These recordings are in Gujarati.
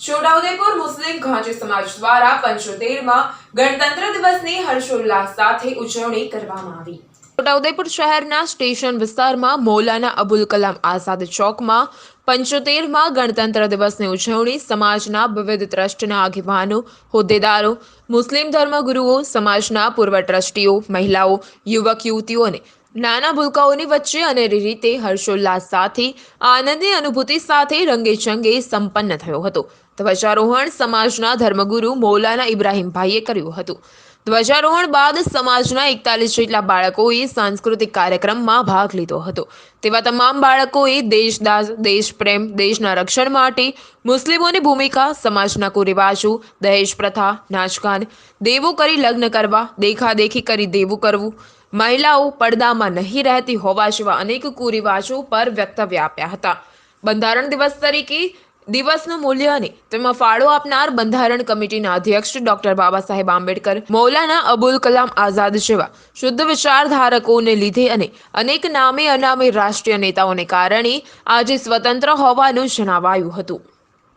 છોટાઉદેપુર મુસ્લિમ ઘાંચી સમાજ દ્વારા પંચોતેરમાં ગણતંત્ર દિવસની હર્ષોલ્લાસ સાથે ઉજવણી કરવામાં આવી. છોટાઉદેપુર શહેરના સ્ટેશન વિસ્તારમાં મૌલાના અબુલ કલામ આઝાદ ચોકમાં પંચોતેરમાં ગણતંત્ર દિવસની ઉજવણી સમાજના વિવિધ ટ્રસ્ટના આગેવાનો, હોદ્દેદારો, મુસ્લિમ ધર્મગુરુઓ, સમાજના પૂર્વ ટ્રસ્ટીઓ, મહિલાઓ, યુવક યુવતીઓ અને નાના ભૂલકાઓની વચ્ચે અનેરી રીતે હર્ષોલ્લાસ સાથે, આનંદની અનુભૂતિ સાથે રંગેચંગે સંપન્ન થયો હતો. ધ્વજારોહણ સમાજના ધર્મગુરુ મૌલાના ઇબ્રાહીમભાઈએ કર્યું હતું. ધ્વજારોહણ બાદ સમાજના એકતાલીસ જેટલા બાળકોએ સાંસ્કૃતિક કાર્યક્રમમાં ભાગ લીધો હતો. તેવા તમામ બાળકોએ દેશદાસ દેશપ્રેમ દેશના રક્ષણ માટે મુસ્લિમોની ભૂમિકા, સમાજના કુરિવાજો, દહેજ પ્રથા, નાચગાન, દેવું કરી લગ્ન કરવા, દેખાદેખી કરી દેવું કરવું, મહિલાઓ પડદામાં નહીં રહેતી હોવા જેવા અનેક કુરિવાજો પર વક્તવ્ય આપ્યા હતા. બંધારણ દિવસ તરીકે દિવસનું મૂલ્ય અને તેમાં ફાળો આપનાર બંધારણ કમિટીના અધ્યક્ષ ડોક્ટર બાબા સાહેબ આંબેડકર, મૌલાના અબુલ કલામ આઝાદ જેવા શુદ્ધ વિચારધારકોને લીધે અને અનેક નામે અનામે રાષ્ટ્રીય નેતાઓને કારણે આજે સ્વતંત્ર હોવાનું જણાવાયું હતું.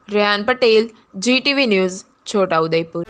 Rehan Patel, GTV news Chhota Udepur